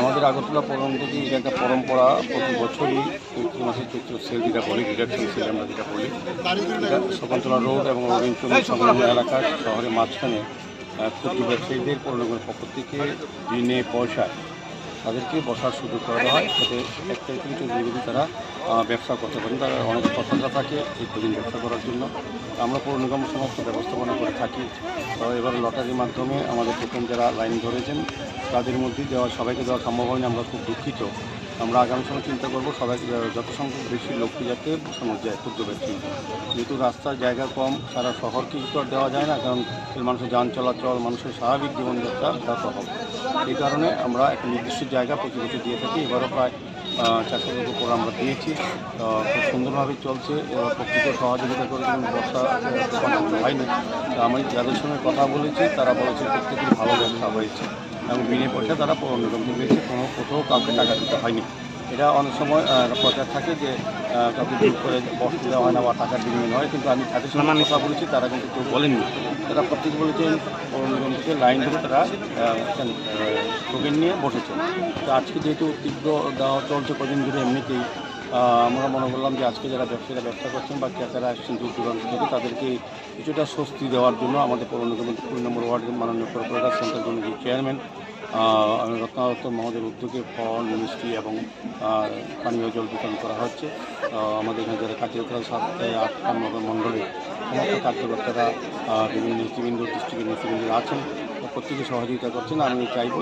আমাদের আগরতলা পরবর্তী এটা একটা পরম্পরা, প্রতি বছরই চৈত্র মাসে চৈত্র সেল যেটা বলি ডিডাকশন সেল আমরা যেটা বলি, এটা শকুন্তলা রোড এবং রবীন্দ্রনাথ সংলগ্ন এলাকা শহরের মাঝখানে ক্ষুদ্র ব্যবসায়ীদের পৌরনগরের পক্ষ থেকে ঋণে পয়সায় তাদেরকে বসার সুযোগ করে দেওয়া হয় যাতে এক তারিখ থেকে যদি তারা ব্যবসা করতে পারেন। তারা অনেক প্রত্যাশা থাকে এই কদিন ব্যবসা করার জন্য। আমরা পৌর নিগম সমস্ত ব্যবস্থাপনা করে থাকি। এবার লটারির মাধ্যমে আমাদের টোকেন যারা লাইন ধরেছেন, তাদের মধ্যে দেওয়া সবাইকে দেওয়া সম্ভব হয়নি, আমরা খুব দুঃখিত। আমরা আগামী সময় চিন্তা করব সবাই যত সংখ্যক বেশি লোককে যাতে বসানো যায় ক্ষুদ্র ব্যক্তি যেহেতু রাস্তার জায়গা কম, সারা শহরকে তো আর দেওয়া যায় না, কারণ মানুষের যান চলাচল, মানুষের স্বাভাবিক জীবনযাত্রা ব্যাহত হবে। এই কারণে আমরা একটা নির্দিষ্ট জায়গা প্রতি বছর দিয়ে থাকি। এবারও প্রায় চারশোর উপর আমরা দিয়েছি। খুব সুন্দরভাবে চলছে। প্রকৃত সহযোগিতা করে কিন্তু ব্যবসা হয়নি। আমি যাদের সঙ্গে কথা বলেছি, তারা বলেছে প্রত্যেকের ভালো ব্যবসা হয়েছে। এবং বিনে পয়সা তারা পৌর নিগম থেকে পেয়েছে কোনো কোথাও কাউকে টাকা দিতে হয়নি। এটা অনেক সময় প্রচার থাকে যে কাউকে জোর করে বসতে দেওয়া হয় না বা টাকার বিনিময় হয়। কিন্তু আমি তাদের সঙ্গে কথা বলেছি তারা কিন্তু কেউ বলেননি। তারা প্রত্যেকে বলেছেন পৌর নিগম থেকে লাইন ধরে তারা টোকেন নিয়ে বসেছেন তো আজকে যেহেতু তীব্র দেওয়া চলছে কদিন ধরে এমনিতেই আমরা মনে করলাম যে আজকে যারা ব্যবসায়ীরা ব্যবসা করছেন বা ক্রেতারা আসছেন দূর দূরান্ত থেকে, তাদেরকে কিছুটা স্বস্তি দেওয়ার জন্য আমাদের পৌর নিগমের কুড়ি নম্বর ওয়ার্ডের মাননীয় কর্পোরেটর সেন্ট্রাল জোনের যে চেয়ারম্যান রত্নাদত্ত মহোদয়ের উদ্যোগে ফল, মিষ্টি এবং পানীয় জল বিতরণ করা হচ্ছে। আমাদের এখানে যারা কার্যকর্তা সাত থেকে আট নগর মণ্ডলে সমস্ত কার্যকর্তারা বিভিন্ন নেতৃবৃন্দ ডিস্ট্রিক্টের নেতৃবৃন্দ আছেন। প্রত্যেকে সহযোগিতা করছেন। আমি চাইব